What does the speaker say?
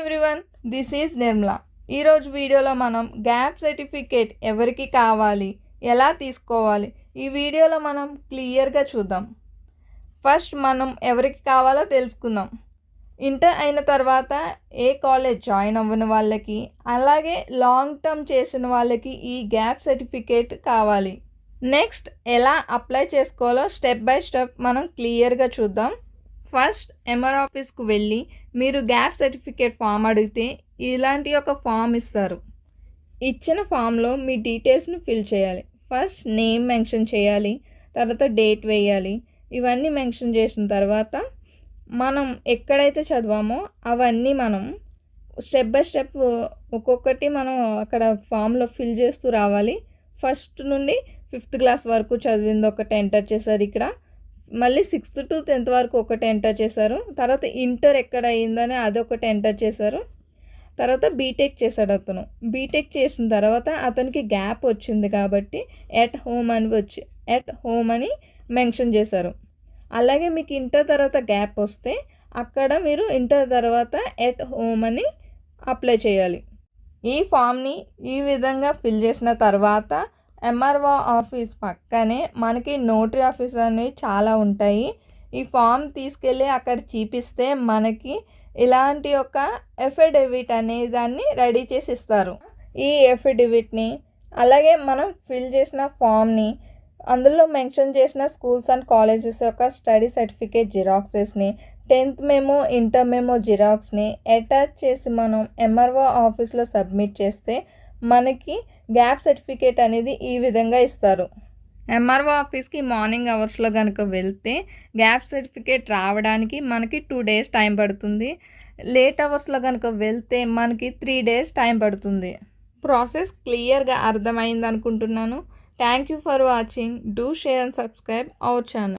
Everyone this is Nirmala. ఈరోజు వీడియోలో మనం గ్యాప్ సర్టిఫికేట్ ఎవరికి కావాలి ఎలా తీసుకోవాలి ఈ వీడియోలో మనం క్లియర్గా చూద్దాం. ఫస్ట్ మనం ఎవరికి కావాలో తెలుసుకుందాం. ఇంటర్ అయిన తర్వాత ఏ కాలేజ్ జాయిన్ అవ్వని వాళ్ళకి అలాగే లాంగ్ టర్మ్ చేసిన వాళ్ళకి ఈ గ్యాప్ సర్టిఫికేట్ కావాలి. నెక్స్ట్ ఎలా అప్లై చేసుకోవాలో స్టెప్ బై స్టెప్ మనం క్లియర్గా చూద్దాం. ఫస్ట్ ఎంఆర్ ఆఫీస్కు వెళ్ళి మీరు గ్యాప్ సర్టిఫికేట్ ఫామ్ అడిగితే ఇలాంటి ఒక ఫామ్ ఇస్తారు. ఇచ్చిన ఫామ్లో మీ డీటెయిల్స్ని ఫిల్ చేయాలి. ఫస్ట్ నేమ్ మెన్షన్ చేయాలి తర్వాత డేట్ వేయాలి ఇవన్నీ మెన్షన్ చేసిన తర్వాత మనం ఎక్కడైతే చదివామో అవన్నీ మనం స్టెప్ బై స్టెప్ ఒక్కొక్కటి మనం అక్కడ ఫామ్లో ఫిల్ చేస్తూ రావాలి. ఫస్ట్ నుండి ఫిఫ్త్ క్లాస్ వరకు చదివింది ఒకటి ఎంటర్ చేశారు ఇక్కడ. మళ్ళీ సిక్స్త్ టు టెన్త్ వరకు ఒకటి ఎంటర్ చేశారు. తర్వాత ఇంటర్ ఎక్కడ అయిందని అదొకటి ఎంటర్ చేశారు. తర్వాత బీటెక్ చేశాడు అతను. బీటెక్ చేసిన తర్వాత అతనికి గ్యాప్ వచ్చింది కాబట్టి ఎట్ హోమ్ అని వచ్చి ఎట్ హోమ్ అని మెన్షన్ చేశారు. అలాగే మీకు ఇంటర్ తర్వాత గ్యాప్ వస్తే అక్కడ మీరు ఇంటర్ తర్వాత ఎట్ హోమ్ అని అప్లై చేయాలి. ఈ ఫామ్ని ఈ విధంగా ఫిల్ చేసిన తర్వాత ఎంఆర్ఓ ఆఫీస్ పక్కనే మనకి నోటరీ ఆఫీస్ అనేవి చాలా ఉంటాయి. ఈ ఫామ్ తీసుకెళ్ళి అక్కడ చూపిస్తే మనకి ఇలాంటి ఒక ఎఫిడవిట్ అనే దాన్ని రెడీ చేసి ఇస్తారు. ఈ ఎఫిడవిట్ని అలాగే మనం ఫిల్ చేసిన ఫామ్ని అందులో మెన్షన్ చేసిన స్కూల్స్ అండ్ కాలేజెస్ యొక్క స్టడీ సర్టిఫికేట్ జిరాక్సెస్ని టెన్త్ మేము ఇంటర్ మేమో జిరాక్స్ని అటాచ్ చేసి మనం ఎంఆర్ఓ ఆఫీస్లో సబ్మిట్ చేస్తే మనకి గ్యాప్ సర్టిఫికేట్ అనేది ఈ విధంగా ఇస్తారు. ఎంఆర్ఓ ఆఫీస్కి మార్నింగ్ అవర్స్లో కనుక వెళ్తే గ్యాప్ సర్టిఫికేట్ రావడానికి మనకి టూ డేస్ టైం పడుతుంది. లేట్ అవర్స్లో కనుక వెళ్తే మనకి త్రీ డేస్ టైం పడుతుంది. ప్రాసెస్ క్లియర్గా అర్థమైంది అనుకుంటున్నాను. Thank you for watching do share and subscribe our channel